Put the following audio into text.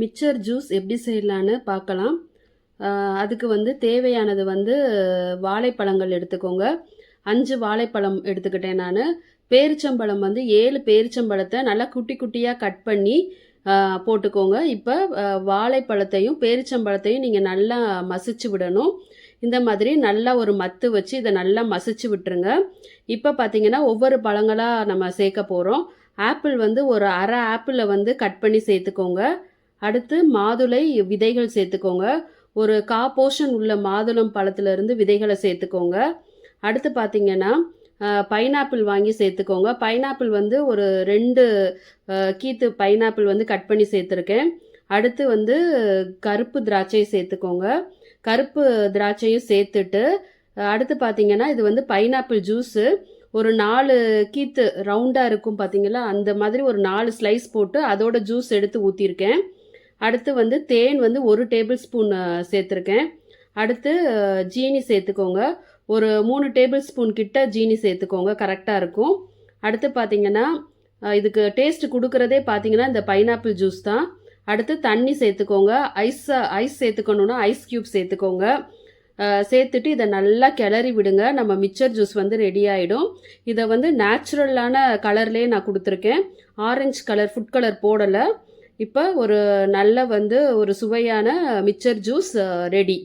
Mixer juice எப்படி செய்யலான்னு பார்க்கலாம். அதுக்கு வந்து தேவையானது வந்து வாழைப்பழங்கள் எடுத்துக்கோங்க. அஞ்சு வாழைப்பழம் எடுத்துக்கிட்டேன் நான். பேரிச்சம்பழம் வந்து ஏழு பேரிச்சம்பழத்தை நல்லா குட்டி குட்டியாக கட் பண்ணி போட்டுக்கோங்க. இப்போ வாழைப்பழத்தையும் பேரிச்சம்பழத்தையும் நீங்கள் நல்லா மசிச்சு விடணும். இந்த மாதிரி நல்லா ஒரு மத்து வச்சு இதை நல்லா மசிச்சு விட்டுருங்க. இப்போ பார்த்தீங்கன்னா ஒவ்வொரு பழங்களாக நம்ம சேர்க்க போகிறோம் ஆப்பிள் வந்து ஒரு அரை ஆப்பிளை வந்து கட் பண்ணி சேர்த்துக்கோங்க. அடுத்து மாதுளை விதைகள் சேர்த்துக்கோங்க. ஒரு கா போர்ஷன் உள்ள மாதுளம் பழத்துலேருந்து விதைகளை சேர்த்துக்கோங்க. அடுத்து பார்த்தீங்கன்னா பைனாப்பிள் வாங்கி சேர்த்துக்கோங்க. பைனாப்பிள் வந்து ஒரு ரெண்டு கீத்து பைனாப்பிள் வந்து கட் பண்ணி சேர்த்துருக்கேன். அடுத்து வந்து கருப்பு திராட்சையை சேர்த்துக்கோங்க. கருப்பு திராட்சையும் சேர்த்துட்டு அடுத்து பார்த்தீங்கன்னா இது வந்து பைனாப்பிள் ஜூஸு. ஒரு நாலு கீத்து ரவுண்டாக இருக்கும் பார்த்தீங்களா அந்த மாதிரி ஒரு நாலு ஸ்லைஸ் போட்டு அதோட ஜூஸ் எடுத்து ஊற்றிருக்கேன் அடுத்து வந்து தேன் வந்து ஒரு டேபிள் ஸ்பூன் சேர்த்துருக்கேன். அடுத்து ஜீனி சேர்த்துக்கோங்க. ஒரு மூணு டேபிள் ஸ்பூன் கிட்ட ஜீனி சேர்த்துக்கோங்க. கரெக்டாக இருக்கும். அடுத்து பார்த்தீங்கன்னா இதுக்கு டேஸ்ட் கொடுக்குறதே பார்த்தீங்கன்னா இந்த பைனாப்பிள் ஜூஸ் தான். அடுத்து தண்ணி சேர்த்துக்கோங்க. ஐஸ் ஐஸ் சேர்த்துக்கணுன்னா ஐஸ் க்யூப் சேர்த்துக்கோங்க. சேர்த்துட்டு இதை நல்லா கிளறி விடுங்க. நம்ம மிக்சர் ஜூஸ் வந்து ரெடி ஆகிடும் இதை வந்து நேச்சுரலான கலர்லேயே நான் கொடுத்துருக்கேன். ஆரஞ்சு கலர் ஃபுட் கலர் போடலை. இப்போ ஒரு நல்ல வந்து ஒரு சுவையான மிக்சர் ஜூஸ் ரெடி